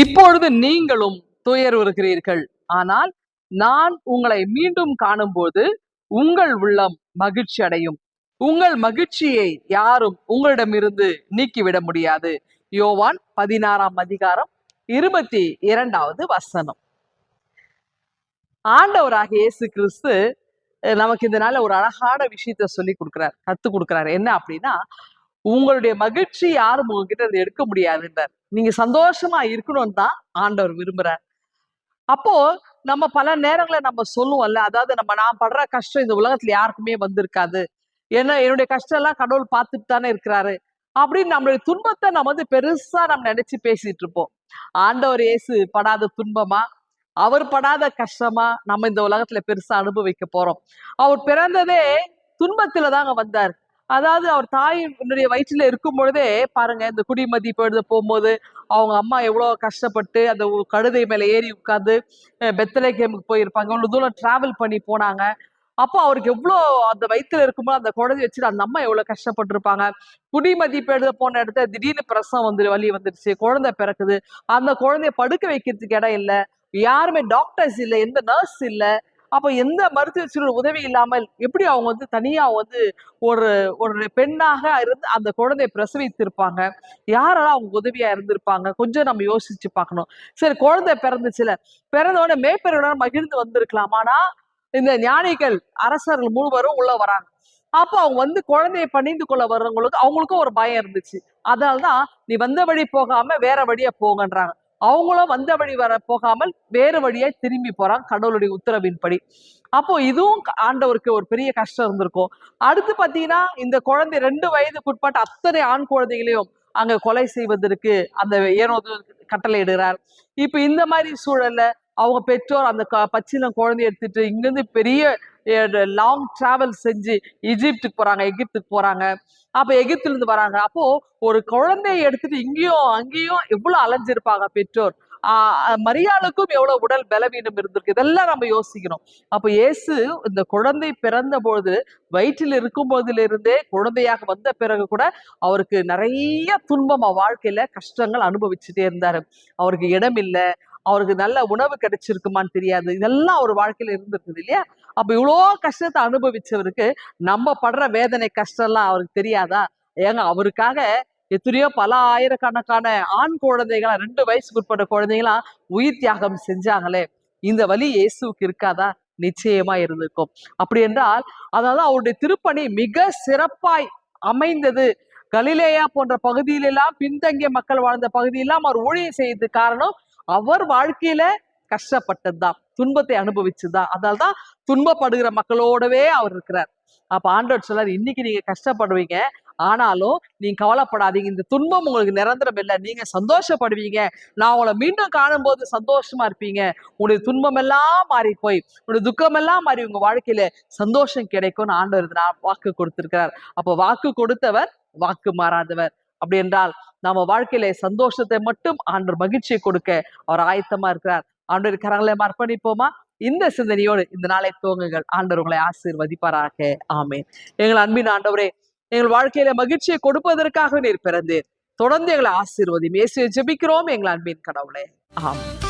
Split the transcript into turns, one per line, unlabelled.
இப்பொழுது நீங்களும் துயருகிறீர்கள் ஆனால் நான் உங்களை மீண்டும் காணும்போது உங்கள் உள்ளம் மகிழ்ச்சி அடையும். உங்கள் மகிழ்ச்சியை யாரும் உங்களிடமிருந்து நீக்கிவிட முடியாது. யோவான் பதினாறாம் அதிகாரம் இருபத்தி இரண்டாவது வசனம். ஆண்டவராக இயேசு கிறிஸ்து நமக்கு இதனால ஒரு அழகான விஷயத்த சொல்லி கொடுக்கிறார் கத்து கொடுக்குறாரு. என்ன அப்படின்னா உங்களுடைய மகிழ்ச்சி யாரும் உங்ககிட்ட அதை எடுக்க முடியாதுன்றார். நீங்க சந்தோஷமா இருக்கணும்னு தான் ஆண்டவர் விரும்புறார். அப்போ நம்ம பல நேரங்களை நம்ம சொல்லுவோம்ல அதாவது நம்ம நான் படுற கஷ்டம் இந்த உலகத்துல யாருக்குமே வந்திருக்காது. ஏன்னா என்னுடைய கஷ்டம் எல்லாம் கடவுள் பார்த்துட்டு தானே இருக்கிறாரு. அப்படின்னு நம்மளுடைய துன்பத்தை நம்ம வந்து பெருசா நம்ம நினைச்சு பேசிட்டு இருப்போம். ஆண்டவர் இயேசு படாத துன்பமா? அவர் படாத கஷ்டமா நம்ம இந்த உலகத்துல பெருசா அனுபவிக்க போறோம். அவர் பிறந்ததே துன்பத்துல தாங்க வந்தார். அதாவது அவர் தாயினுடைய வயிற்றில் இருக்கும் பொழுதே பாருங்க இந்த குடிமதி எழுத போகும்போது அவங்க அம்மா எவ்வளோ கஷ்டப்பட்டு அந்த கழுதை மேலே ஏறி உட்காந்து பெத்தலேகேமுக்கு போயிருப்பாங்க. இவ்வளோ தூரம் டிராவல் பண்ணி போனாங்க. அப்போ அவருக்கு எவ்வளோ அந்த வயிற்றுல இருக்கும்போது அந்த குழந்தை வச்சுட்டு அந்த அம்மா எவ்வளோ கஷ்டப்பட்டிருப்பாங்க. குடிமதிப்பு எழுத போன இடத்துல திடீர்னு பிரசவம் வந்து வழி வந்துருச்சு குழந்தை பிறக்குது. அந்த குழந்தைய படுக்க வைக்கிறதுக்கு இடம் இல்லை. யாருமே டாக்டர்ஸ் இல்லை எந்த நர்ஸ் இல்லை. அப்போ எந்த மருத்துவ உதவி இல்லாமல் எப்படி அவங்க வந்து தனியா வந்து ஒரு ஒரு பெண்ணாக இருந்து அந்த குழந்தையை பிரசவித்திருப்பாங்க? யாரெல்லாம் அவங்க உதவியா இருந்திருப்பாங்க? கொஞ்சம் நம்ம யோசிச்சு பார்க்கணும். சரி குழந்தை பிறந்துச்சுல. பிறந்தவொடனே உடனே மகிழ்ந்து வந்திருக்கலாம்? ஆனால் இந்த ஞானிகள் அரசர்கள் மூணுவரும் உள்ள வராங்க. அப்போ அவங்க வந்து குழந்தையை பணிந்து கொள்ள வர்றவங்களுக்கு அவங்களுக்கும் ஒரு பயம் இருந்துச்சு. அதனாலதான் நீ வந்த வழி போகாம வேற வழியா போங்கன்றாங்க. அவங்களும் வந்த வழி வர போகாமல் வேறு வழியாய் திரும்பி போறான் கடவுளுடைய உத்தரவின்படி. அப்போ இதுவும் ஆண்டவருக்கு ஒரு பெரிய கஷ்டம் இருந்திருக்கும். அடுத்து பாத்தீங்கன்னா இந்த குழந்தை ரெண்டு வயதுக்கு உட்பட்ட அத்தனை ஆண் குழந்தைகளையும் அங்க கொலை செய்வதற்கு அந்த ஏனோது கட்டளை இடுகிறார். இப்ப இந்த மாதிரி சூழல்ல அவங்க பெற்றோர் அந்த க- பச்சிளம் குழந்தைய எடுத்துட்டு இங்கிருந்து பெரிய லாங் டிராவல் செஞ்சு இஜிப்டுக்கு போகிறாங்க எகிப்துக்கு போகிறாங்க அப்போ எகிப்துலேருந்து வராங்க. அப்போது ஒரு குழந்தைய எடுத்துட்டு இங்கேயும் அங்கேயும் எவ்வளோ அலைஞ்சிருப்பாங்க பெற்றோர்? மரியாளுக்கும் எவ்வளவு உடல் பலவீனம் இருந்திருக்கு? இதெல்லாம் நம்ம யோசிக்கணும். அப்ப இயேசு இந்த குழந்தை பிறந்த பொழுது வயிற்றில் இருக்கும் போதிலிருந்தே குழந்தையாக வந்த பிறகு கூட அவருக்கு நிறைய துன்பம் வாழ்க்கையில் வாழ்க்கையில கஷ்டங்கள் அனுபவிச்சுட்டே இருந்தாரு. அவருக்கு இடம் இல்லை அவருக்கு நல்ல உணவு கிடைச்சிருக்குமான்னு தெரியாது. இதெல்லாம் அவர் வாழ்க்கையில இருந்திருக்குது இல்லையா? அப்ப இவ்வளோ கஷ்டத்தை அனுபவிச்சவருக்கு நம்ம படுற வேதனை கஷ்டம்லாம் அவருக்கு தெரியாதா? ஏங்க அவருக்காக எத்தனையோ பல ஆயிரக்கணக்கான ஆண் குழந்தைகளா ரெண்டு வயசுக்கு உட்பட்ட குழந்தைங்களாம் உயிர் தியாகம் செஞ்சாங்களே. இந்த வழி இயேசுவுக்கு இருக்காதா? நிச்சயமா இருந்திருக்கும். அப்படி என்றால் அதாவது அவருடைய திருப்பணி மிக சிறப்பாய் அமைந்தது. கலிலேயா போன்ற பகுதியிலெல்லாம் பின்தங்கிய மக்கள் வாழ்ந்த பகுதியெல்லாம் அவர் ஊழியம் செய்தது காரணம் அவர் வாழ்க்கையில கஷ்டப்பட்டதுதான் துன்பத்தை அனுபவிச்சுதான் அதனால தான் துன்பப்படுகிற மக்களோடவே அவர் இருக்கிறார். அப்ப ஆண்டவர் சொல்லார் இன்னைக்கு நீங்க கஷ்டப்படுவீங்க ஆனாலும் நீங்க கவலைப்படாதீங்க. இந்த துன்பம் உங்களுக்கு நிரந்தரம் இல்லை. நீங்க சந்தோஷப்படுவீங்க. நான் உங்களை மீண்டும் காணும் போது சந்தோஷமா இருப்பீங்க. உங்களுடைய துன்பம் எல்லாம் மாறி போய் உங்களுடைய துக்கம் எல்லாம் மாறி உங்க வாழ்க்கையில சந்தோஷம் கிடைக்கும்னு ஆண்டவர் இது நான் வாக்கு கொடுத்திருக்கிறார். அப்போ வாக்கு கொடுத்தவர் வாக்கு மாறாதவர். அப்படி என்றால் நம்ம வாழ்க்கையில சந்தோஷத்தை மட்டும் ஆண்டவர் மகிழ்ச்சியை கொடுக்க அவர் ஆயத்தமா இருக்கிறார். ஆண்டவர் கரங்களை அர்ப்பணிப்போமா இந்த சிந்தனையோடு இந்த நாளை துவங்குங்கள். ஆண்டவர் உங்களை ஆசீர்வதிப்பாராக. ஆமென். எங்கள் அன்பின் ஆண்டவரே எங்கள் வாழ்க்கையில மகிழ்ச்சியை கொடுப்பதற்காக நீர் பிறந்து தொடர்ந்து எங்களை ஆசீர்வதி மேசியை ஜெபிக்கிறோம் எங்கள் அன்பின் கடவுளே. ஆமென்.